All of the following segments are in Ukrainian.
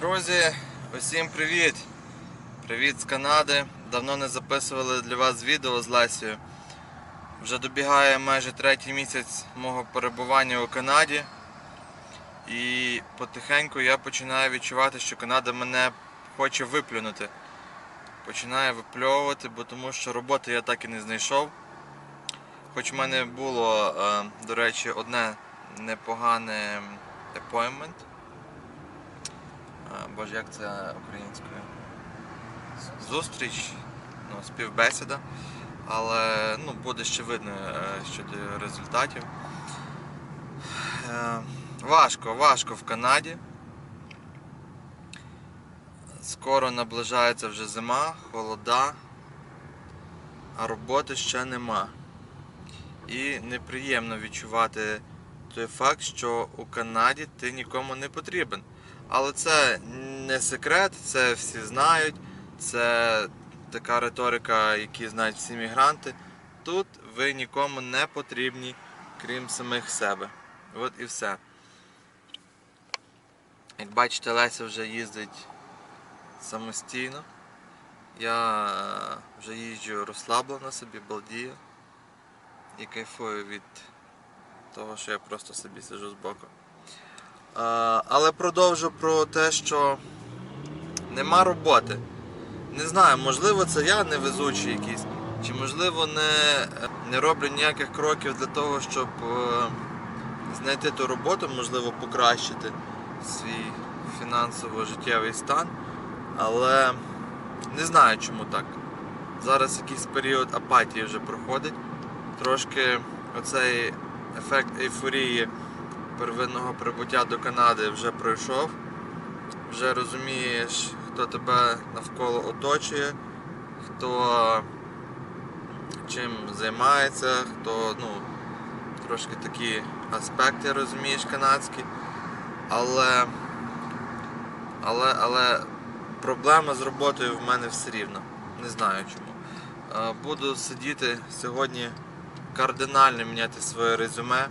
Друзі, усім привіт! Привіт з Канади. Давно не записували для вас відео з Лесією. Вже добігає майже третій місяць мого перебування у Канаді. І потихеньку я починаю відчувати, що Канада мене хоче виплюнути. Починає випльовувати, бо тому що роботи я так і не знайшов. Хоч в мене було, е, до речі, одне непогане appointment. Боже, як це українською? Зустріч, ну, співбесіда. Але ну, буде ще видно е, щодо результатів. Е, Важко, важко в Канаді. Скоро наближається вже зима, холода, а роботи ще нема. І неприємно відчувати той факт, що у Канаді ти нікому не потрібен. Але це не секрет, це всі знають, це така риторика, яку знають всі мігранти. Тут ви нікому не потрібні, крім самих себе. От і все. Як бачите, Леся вже їздить самостійно. Я вже їжджу розслаблено собі, балдію і кайфую від того, що я просто собі сижу збоку. Але продовжу про те, що нема роботи. Не знаю, можливо, це я невезучий якийсь, чи можливо не, не роблю ніяких кроків для того, щоб е, знайти ту роботу, можливо, покращити свій фінансово-життєвий стан. Але не знаю, чому так. Зараз якийсь період апатії вже проходить. Трошки оцей ефект ейфорії первинного прибуття до Канади вже пройшов. Вже розумієш, хто тебе навколо оточує, хто чим займається, хто, ну, трошки такі аспекти розумієш канадські. Але, але, але проблема з роботою в мене все рівно. Не знаю чому. Е, Буду сидіти сьогодні кардинально міняти своє резюме.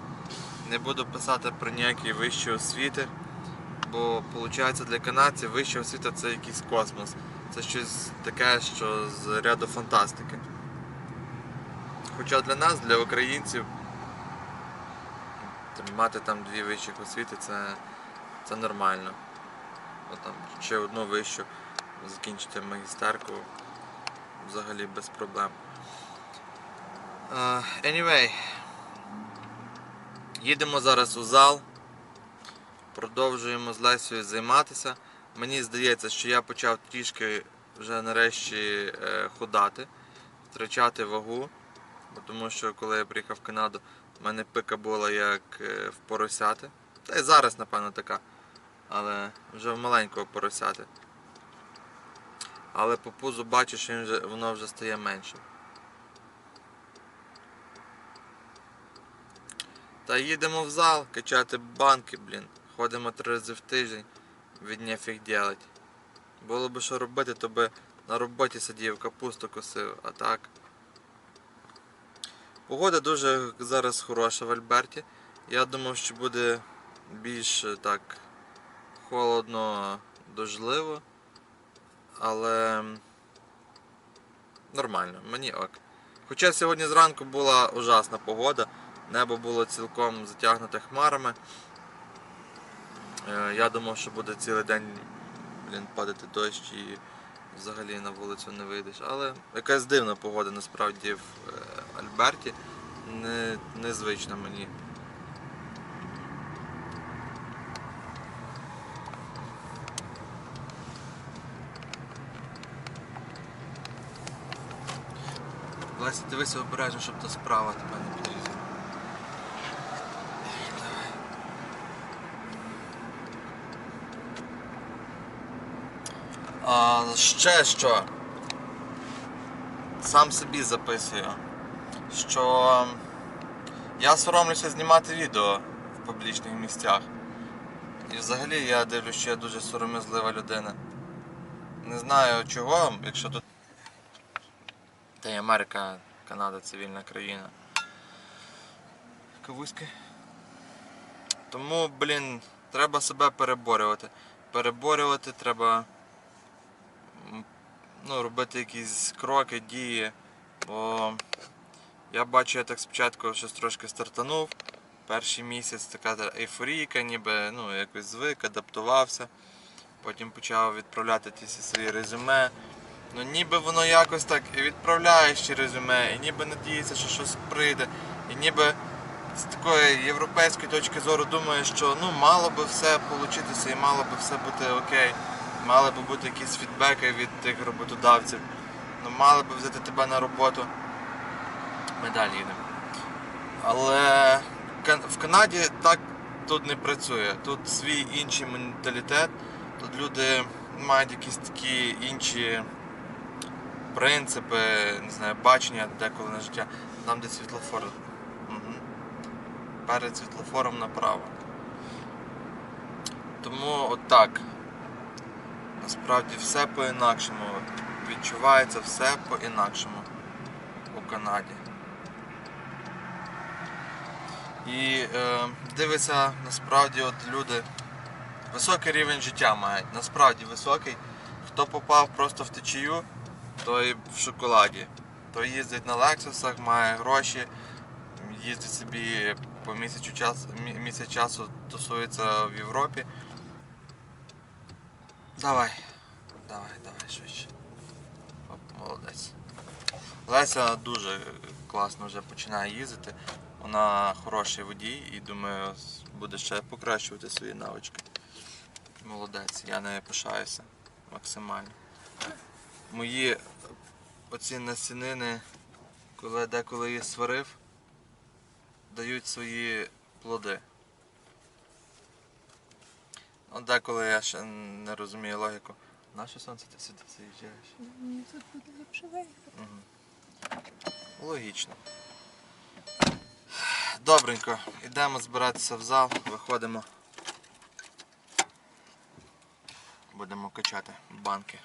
Не буду писати про ніякі вищі освіти, бо виходить для канадців вища освіта це якийсь космос. Це щось таке, що з ряду фантастики. Хоча для нас, для українців, мати там дві вищих освіти це, це нормально. Ну, там, ще одну вищу, закінчити магістерку взагалі без проблем. Uh, anyway, їдемо зараз у зал, продовжуємо з Лесією займатися. Мені здається, що я почав трішки вже нарешті е, худати, втрачати вагу. Тому що коли я приїхав в Канаду, в мене пика була як е, в поросяти. Та й зараз, напевно, така. Але вже в маленького поросяти. Але по пузу бачу, що воно вже стає меншим. Та їдемо в зал качати банки, блін. Ходимо три рази в тиждень, від нефіг делать. Було б що робити, то би на роботі сидів, капусту косив, а так. Погода дуже зараз хороша в Альберті. Я думав, що буде більш е, так холодно, дождливо. Але нормально, мені ок. Хоча сьогодні зранку була ужасна погода, небо було цілком затягнуте хмарами. Е, Я думав, що буде цілий день падати дощ і взагалі на вулицю не вийдеш. Але якась дивна погода насправді в е, Альберті. Не, незвична мені. Леся, дивися обережно, щоб та справа тебе не підрізала. А, ще що? Сам собі записую, що я соромлюся знімати відео в публічних місцях. І взагалі я дивлюсь, що я дуже сором'язлива людина. Не знаю чого, якщо тут. Та й Америка, Канада цивільна країна. Кавузьки. Тому, блін, треба себе переборювати. переборювати, треба ну, робити якісь кроки, дії. Бо я бачу, я так спочатку щось трошки стартанув. Перший місяць така ейфорійка, ніби ну, якось звик, адаптувався. Потім почав відправляти ті свої резюме. Ну ніби воно якось так і відправляєш ті резюме, і ніби надіється, що щось прийде. І ніби з такої європейської точки зору думаєш, що ну мало би все получитися і мало би все бути окей. Мали би бути якісь фідбеки від тих роботодавців. Ну мали би взяти тебе на роботу. Ми далі їдемо. Але в Канаді так тут не працює. Тут свій інший менталітет. Тут люди мають якісь такі інші принципи, не знаю, бачення деколи на життя. Там, де світлофор. Угу. Перед світлофором направо. Тому отак. Насправді все по-інакшому. Відчувається все по-інакшому у Канаді. І е, дивиться насправді от люди високий рівень життя мають. Насправді високий. Хто попав просто в течію, той в шоколаді. Той їздить на лексусах, має гроші, їздить собі по місяцю часу, мі- місяць часу тусується в Європі. Давай, давай, давай швидше. Оп, молодець. Леся дуже класно вже починає їздити. Вона хороший водій і думаю, буде ще покращувати свої навички. Молодець, я не пишаюся максимально. Мої оці насінини, коли деколи їх сварив, дають свої плоди. Ну, деколи я ще не розумію логіку. Наше сонце ти сюди заїжджаєш? Мені тут буде ліпше виїхати. Логічно. Добренько, йдемо збиратися в зал, виходимо. Будемо качати банки.